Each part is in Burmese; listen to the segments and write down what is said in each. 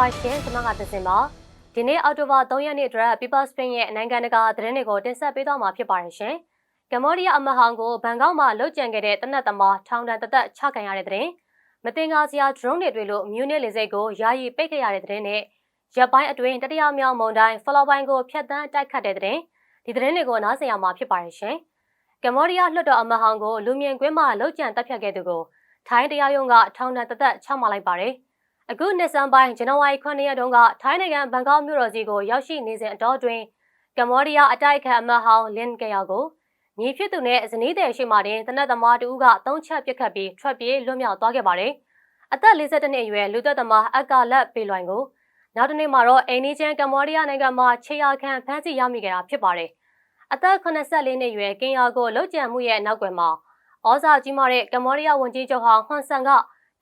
ပါရှင်ကျွန်မကသစင်ပါဒီနေ့အောက်တိုဘာ3ရက်နေ့အတွက် People Spring ရဲ့နိုင်ငံတကာသတင်းတွေကိုတင်ဆက်ပေးသွားမှာဖြစ်ပါတယ်ရှင်ကမ္ဘောဒီးယားအမဟောင်ကိုဘန်ကောက်မှာလှုပ်ကြံခဲ့တဲ့တနက်သမားထောင်ဒဏ်တသက်ချခံရတဲ့သတင်းမတင်ကားစရာ drone တွေတွေ့လို့မြူနစ်လေစိတ်ကိုယာယီပိတ်ခဲ့ရတဲ့သတင်းနဲ့ရပ်ပိုင်းအတွင်းတတိယမြောက်မုံတိုင်းဖလော်ပိုင်းကိုဖျက်ဆီးတိုက်ခတ်တဲ့သတင်းဒီသတင်းတွေကိုနားဆင်ရမှာဖြစ်ပါတယ်ရှင်ကမ္ဘောဒီးယားလွှတ်တော်အမဟောင်ကိုလူမြင်ကွင်းမှာလှုပ်ကြံတပ်ဖြတ်ခဲ့သူကိုထိုင်းတရားရုံးကထောင်ဒဏ်တသက်ချမှတ်လိုက်ပါတယ် အခုနှစ်ဆန်းပိုင်းဇန်နဝါရီ9ရက်တုန်းကထိုင်းနိုင်ငံဘန်ကောက်မြို့တော်စီကိုရောက်ရှိနေစဉ်အတော်အတွင်းကမ္ဘောဒီးယားအတိုက်အခံအမဟောင်လင်ကယာကိုညီဖြစ်သူနဲ့ဇနီးတဲ့ရှိမှတင်တနက်သမားတူကသုံးချက်ပစ်ခတ်ပြီးထွက်ပြေးလွတ်မြောက်သွားခဲ့ပါတယ်။အသက်52နှစ်အရွယ်လူသက်သမားအကာလက်ပေလွိုင်ကိုနောက်တနေ့မှာတော့အိန္ဒိချန်ကမ္ဘောဒီးယားနိုင်ငံမှာခြေရာခံဖမ်းဆီးရမိခဲ့တာဖြစ်ပါတယ်။အသက်84နှစ်အရွယ်ကင်ယာကိုလှုပ်ကြံမှုရဲ့နောက်ွယ်မှာဩဇာကြီးမားတဲ့ကမ္ဘောဒီးယားဝန်ကြီးချုပ်ဟောင်းဟွန်ဆန်က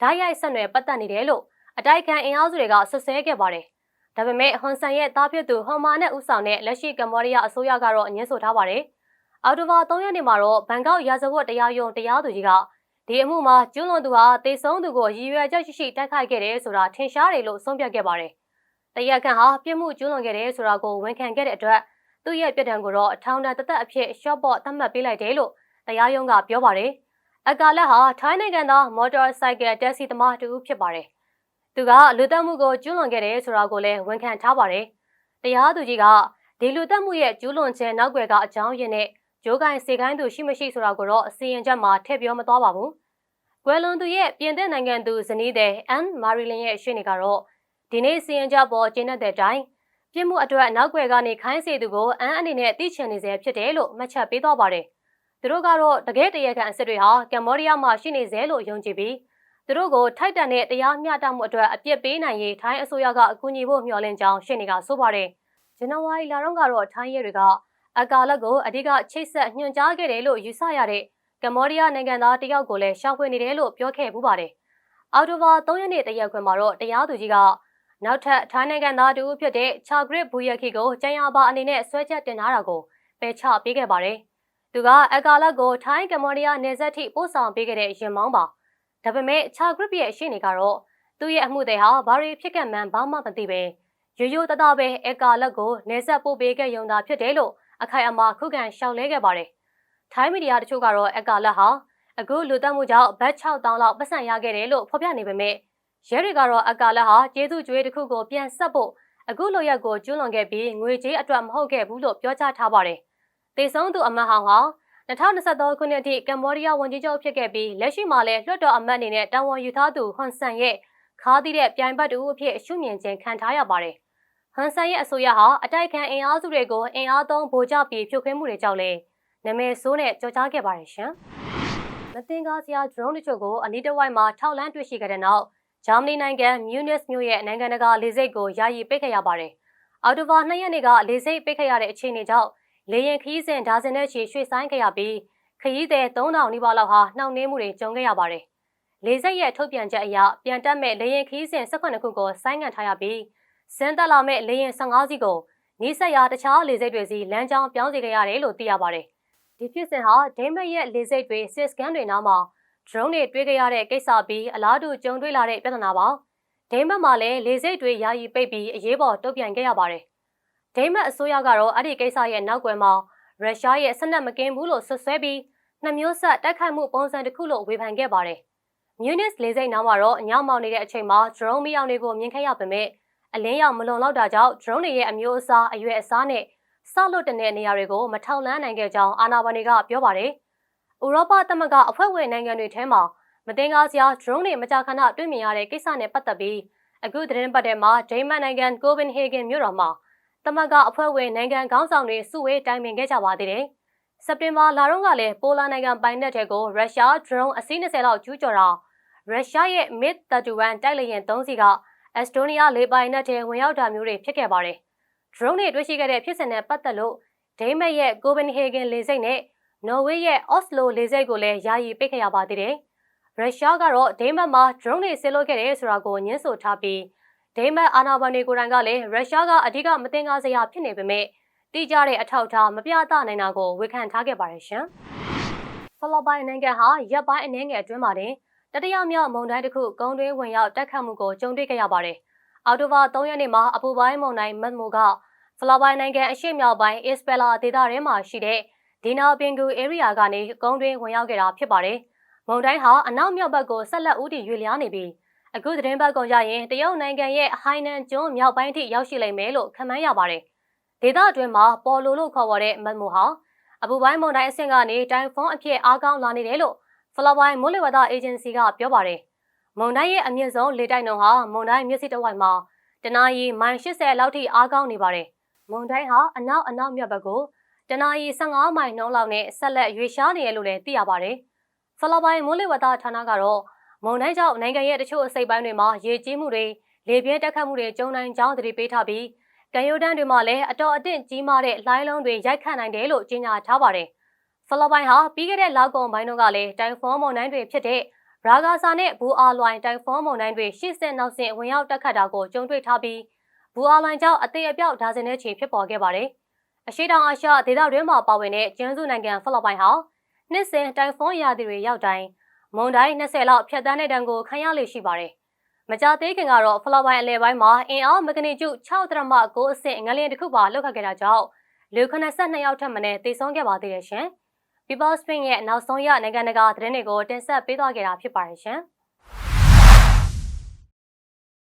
ဓာတ်ရိုက်ဆက်နွယ်ပတ်သက်နေတယ်လို့ အတိုက်ခံအင်အားစုတွေကဆွဆဲခဲ့ပါတယ်။ဒါပေမဲ့ဟွန်ဆန်ရဲ့တားဖြစ်သူဟွန်မာနဲ့ဦးဆောင်တဲ့လက်ရှိကမ္ဘောဒီးယားအစိုးရကတော့အငင်းဆိုထားပါတယ်။အော်တိုဘာ3ရက်နေ့မှာတော့ဘန်ကောက်ရာဇဝတ်တရားရုံးတရားသူကြီးကဒီအမှုမှာကျူးလွန်သူဟာတေဆုံးသူကိုရည်ရွယ်ချက်ရှိရှိတိုက်ခိုက်ခဲ့တယ်ဆိုတာထင်ရှားတယ်လို့ဆုံးဖြတ်ခဲ့ပါတယ်။တရားခံဟာပြစ်မှုကျူးလွန်ခဲ့တယ်ဆိုတာကိုဝန်ခံခဲ့တဲ့အတွက်သူ့ရဲ့ပြစ်ဒဏ်ကိုတော့အထောင်ဒဏ်တစ်သက်အဖြစ်ရှော့ပေါ့သတ်မှတ်ပေးလိုက်တယ်လို့တရားရုံးကပြောပါတယ်။အကာလက်ဟာထိုင်းနိုင်ငံသားမော်တော်ဆိုင်ကယ်တက်စီသမားတူဖြစ်ပါတယ်။ သူကလူတက်မှုကိုကျူးလွန်ခဲ့တယ်ဆိုတာကိုလည်းဝန်ခံထားပါတယ်။တရားသူကြီးကဒီလူတက်မှုရဲ့ကျူးလွန်ခြင်းနောက်ွယ်ကအကြောင်းရင်းနဲ့ဂျိုးကိုင်းစေကိုင်းသူရှိမရှိဆိုတာကိုတော့အစီရင်ချက်မှာထည့်ပြောမသွားပါဘူး။ကွယ်လွန်သူရဲ့ပြင်သစ်နိုင်ငံသူဇနီးတဲ့အန်မာရီလင်ရဲ့ရှင်းနေကတော့ဒီနေ့စီရင်ချက်ပေါ်ကျင်းတဲ့အတိုင်းပြစ်မှုအတွက်နောက်ွယ်ကနေခိုင်းစေသူကိုအန်အနေနဲ့သိချင်နေစေဖြစ်တယ်လို့မှတ်ချက်ပေးသွားပါတယ်။သူတို့ကတော့တကယ်တရခံအစ်စ်တွေဟာကမ္ဘောဒီးယားမှာရှိနေစေလို့ယုံကြည်ပြီး သူတို့ကိုထိုက်တန်တဲ့တရားမျှတမှုအတွက်အပြစ်ပေးနိုင်ရေးထိုင်းအစိုးရကအကူအညီဖို့မျှော်လင့်ကြောင်းရှင်းနေကဆိုပါတယ်။ဇန်နဝါရီလတုန်းကတော့ထိုင်းရဲတွေကအကာလက်ကိုအဓိကချိတ်ဆက်ညွှန်ကြားခဲ့တယ်လို့ယူဆရတဲ့ကမ္ဘောဒီးယားနိုင်ငံသားတယောက်ကိုလည်းရှောက်ဖွေနေတယ်လို့ပြောခဲ့ပူပါတယ်။အော်တိုဘာ3ရက်နေ့တရက်ခွင်မှာတော့တရားသူကြီးကနောက်ထပ်ထိုင်းနိုင်ငံသားတူဖြစ်တဲ့ချာဂရစ်ဘူယခီကိုကျန်ရပါအနေနဲ့ဆွဲချက်တင်ထားတာကိုပယ်ချပေးခဲ့ပါတယ်။သူကအကာလက်ကိုထိုင်းကမ္ဘောဒီးယားနယ်စပ်ထိပို့ဆောင်ပေးခဲ့တဲ့ရင်မောင်းပါ။ ဒါပေမဲ့ချာဂရစ်ရဲ့အရှိနေကတော့သူ့ရဲ့အမှုတွေဟာဘာတွေဖြစ်ခဲ့မှန်းဘာမှမသိပဲရိုးရိုးတသားပဲအကာလက်ကိုနေဆက်ပို့ပေးခဲ့ရုံသာဖြစ်တယ်လို့အခိုင်အမာခုခံရှောက်လဲခဲ့ပါတယ်။ထိုင်းမီဒီယာတချို့ကတော့အကာလက်ဟာအခုလူတက်မှုကြောင့်ဘတ်6000လောက်ပတ်စံရခဲ့တယ်လို့ဖော်ပြနေပေမဲ့ရဲတွေကတော့အကာလက်ဟာကျေးဇူးကြွေးတစ်ခုကိုပြန်ဆက်ဖို့အခုလိုရက်ကိုကျွလွန်ခဲ့ပြီးငွေကြေးအတွက်မဟုတ်ခဲ့ဘူးလို့ပြောကြားထားပါတယ်။တေဆုံးသူအမတ်ဟောင်ဟာ 2023ခုနှစ်အထိကမ္ဘောဒီးယားဝန်ကြီးချုပ်ဖြစ်ခဲ့ပြီးလက်ရှိမှာလည်းလွှတ်တော်အမတ်အနေနဲ့တာဝန်ယူထားသူဟွန်ဆန်ရဲ့ခါးသီးတဲ့ပြိုင်ဘက်တူအဖြစ်ရှုမြင်ခြင်းခံထားရပါတယ်။ဟွန်ဆန်ရဲ့အဆိုအရဟာအတိုက်ခံအင်အားစုတွေကိုအင်အားသုံးဗိုလ်ချပြီးဖြိုခွင်းမှုတွေကြောင့်လည်းနာမည်ဆိုးနဲ့ကြော်ကြားခဲ့ပါတယ်ရှင်။မတင်ကားစရာ drone တချို့ကိုအနီးတစ်ဝိုက်မှာထောက်လန်းတွေ့ရှိခဲ့တဲ့နောက်ဂျာမနီနိုင်ငံမြူနစ်မြို့ရဲ့နိုင်ငံတကာလေဆိပ်ကိုယာယီပိတ်ခဲ့ရပါတယ်။အော်တိုဘာ2ရက်နေ့ကလေဆိပ်ပိတ်ခဲ့ရတဲ့အခြေအနေကြောင့် လေရင်ခီးစဉ်ဒါဇင်နဲ့ချီရွှေ့ဆိုင်ခဲ့ရပြီးခရီးသည်3000နီးပါးလောက်ဟာနှောင့်နှေးမှုတွေကြုံခဲ့ရပါတယ်။လေဆိပ်ရဲ့ထုတ်ပြန်ချက်အရပြန်တက်မဲ့လေရင်ခီးစဉ်18ခုကိုဆိုင်းငံ့ထားရပြီးစင်းတက်လာမဲ့လေရင်15စီးကိုနီးစပ်ရာတခြားလေဆိပ်တွေစီလမ်းကြောင်းပြောင်းစီခဲ့ရတယ်လို့သိရပါတယ်။ဒီဖြစ်စဉ်ဟာဒိမတ်ရဲ့လေဆိပ်တွေစစ်စကန်တွေနားမှာ drone တွေတွေ့ကြရတဲ့ကိစ္စပြီးအလားတူကြုံတွေ့လာတဲ့ပြဿနာပါ။ဒိမတ်မှာလည်းလေဆိပ်တွေယာယီပိတ်ပြီးအရေးပေါ်တုံ့ပြန်ခဲ့ရပါတယ် ဒိမတ်အစိုးရကတော့အဲ့ဒီကိစ္စရဲ့နောက်ွယ်မှာရုရှားရဲ့ဆက်နက်မကင်းဘူးလို့ဆွဆွဲပြီးနှမျိုးဆက်တိုက်ခိုက်မှုပုံစံတစ်ခုလို့ဝေဖန်ခဲ့ပါတယ်။မြူနစ်လေဆိပ်နားမှာတော့ညမောင်နေတဲ့အချိန်မှာ drone မီးရောင်တွေကိုမြင်ခဲ့ရပေမဲ့အလင်းရောင်မလွန်လောက်တာကြောင့် drone တွေရဲ့အမျိုးအစားအရွယ်အစားနဲ့ဆောက်လွတ်တဲ့နေရာတွေကိုမထောက်လန်းနိုင်ခဲ့ကြောင်းအာဏာပိုင်တွေကပြောပါတယ်။ဥရောပသမဂ္ဂအဖွဲ့ဝင်နိုင်ငံတွေထဲမှာမတင်ကားစရာ drone တွေမကြာခဏတွေ့မြင်ရတဲ့ကိစ္စနဲ့ပတ်သက်ပြီးအခုသတင်းပတ်ထဲမှာဒိမတ်နိုင်ငံကိုပင်ဟေဂင်မြို့တော်မှာ သမဂ္ဂအဖွဲ့ဝင်နိုင်ငံခေါင်းဆောင်တွေစုဝေးတိုင်ပင်ခဲ့ကြပါသေးတယ်။စက်တင်ဘာလတုန်းကလည်းပိုလန်နိုင်ငံပိုင်နက်ထဲကိုရုရှား drone အစီး20လောက်ကျူးကျော်တာရုရှားရဲ့ MiG-31 တိုက်လေယာဉ်3စီးကအက်စတိုးနီးယားလေပိုင်နက်ထဲဝင်ရောက်တာမျိုးတွေဖြစ်ခဲ့ပါတယ်။ drone တွေတွေ့ရှိခဲ့တဲ့ဖြစ်စဉ်နဲ့ပတ်သက်လို့ဒိမတ်ရဲ့ Copenhagen လေဆိပ်နဲ့နော်ဝေးရဲ့ Oslo လေဆိပ်ကိုလည်းယာယီပိတ်ခဲ့ရပါသေးတယ်။ရုရှားကတော့ဒိမတ်မှာ drone တွေဆင်းလို့ခဲ့တယ်ဆိုတာကိုညှင်းဆိုထားပြီး ဒိမတ်အာဏာပိုင်တွေကိုယ်တိုင်ကလည်းရုရှားကအဓိကမတင်ကားစရာဖြစ်နေပေမဲ့တိကျတဲ့အထောက်အထားမပြသနိုင်တာကိုဝေဖန်ထားခဲ့ပါတယ်ရှင်။ဖလော်ပိုင်နိုင်ငံဟာရပ်ပိုင်းအနေငယ်အတွင်းမှာတင်တတိယမြောက်မုန်တိုင်းတစ်ခုကုန်းတွင်းဝင်ရောက်တက်ခတ်မှုကိုကြုံတွေ့ခဲ့ရပါတယ်။အော်တိုဘာ3ရက်နေ့မှာအပူပိုင်းမုန်တိုင်းမတ်မိုကဖလာပိုင်းနိုင်ငံအရှေ့မြောက်ပိုင်းအစ္စပယ်လာဒေသထဲမှာရှိတဲ့ဒီနာပင်ကူ area ကနေကုန်းတွင်းဝင်ရောက်ခဲ့တာဖြစ်ပါတယ်။မုန်တိုင်းဟာအနောက်မြောက်ဘက်ကိုဆက်လက်ဦးတည်ရွေ့လျားနေပြီး အခုသတင်းပတ်ကုန်ကြရင်တရုတ်နိုင်ငံရဲ့ဟိုင်နန်ကျွန်းမြောက်ပိုင်းထိရောက်ရှိလိမ့်မယ်လို့ခန့်မှန်းရပါတယ်။ဒေသအတွင်းမှာပေါ်လိုလို့ခေါ်ဝေါ်တဲ့မတ်မိုဟာအပူပိုင်းမုန်တိုင်းအဆင့်ကနေတိုင်ဖွန်းအဖြစ်အားကောင်းလာနေတယ်လို့ဖလာပိုင်းမိုးလေဝသအေဂျင်စီကပြောပါတယ်။မုန်တိုင်းရဲ့အမြင့်ဆုံးလေတိုက်နှုန်းဟာမုန်တိုင်းမြစ်စီတစ်ဝိုက်မှာတနအီမိုင်80လောက်ထိအားကောင်းနေပါတယ်။မုန်တိုင်းဟာအနောက်အနောက်မြောက်ဘက်ကိုတနအီ15မိုင်နှုန်းလောက်နဲ့ဆက်လက်ရွေ့ရှားနေရလို့လည်းသိရပါတယ်။ဖလာပိုင်းမိုးလေဝသဌာနကတော့ မုန်တိုင်းကြောင့်နိုင်ငံရဲ့တချို့အစိပ်ပိုင်းတွေမှာရေကြီးမှုတွေလေပြင်းတက်ခတ်မှုတွေကြုံနိုင်ကြောင်းသတိပေးထားပြီးကံရိုးတန်းတွေမှာလည်းအတော်အသင့်ကြီးမားတဲ့လိုင်းလုံးတွေရိုက်ခတ်နိုင်တယ်လို့ကြေညာထားပါတယ်။ဖလော်ပိုင်းဟာပြီးခဲ့တဲ့လောက်ကုံပိုင်းတုန်းကလည်းတိုင်ဖွန်မုန်တိုင်းတွေဖြစ်တဲ့ရာဂါဆာနဲ့ဘူအာလွိုင်တိုင်ဖွန်မုန်တိုင်းတွေရှေ့ဆက်နောက်ဆင့်ဝင်ရောက်တက်ခတ်တာကိုကြုံတွေ့ထားပြီးဘူအာလွိုင်ကြောင့်အသေးအပြောက်ဒါဇင်နဲ့ချီဖြစ်ပေါ်ခဲ့ပါတယ်။အရှိတောင်အာရှဒေသတွင်းမှာပါဝင်တဲ့ကျန်းစုနိုင်ငံဖလော်ပိုင်းဟာနှစ်စဉ်တိုင်ဖွန်ရာသီတွေရောက်တိုင်း မုန်တိုင်း20လောက်ဖြတ်တန်းတဲ့တန်းကိုခံရလေရှိပါတယ်။မကြသေးခင်ကတော့ဖလော်ပိုင်းအလဲပိုင်းမှာအင်အားမဂနီကျု6.9အဆင့်ငလျင်တစ်ခုပါလောက်ခတ်ခဲ့တာကြောင့်လူ82ယောက်ထပ်မံတေဆုံးခဲ့ပါသေးတယ်ရှင်။ People Spring ရဲ့နောက်ဆုံးရနိုင်ငံတကာသတင်းတွေကိုတင်ဆက်ပေးသွားခဲ့တာဖြစ်ပါတယ်ရှင်။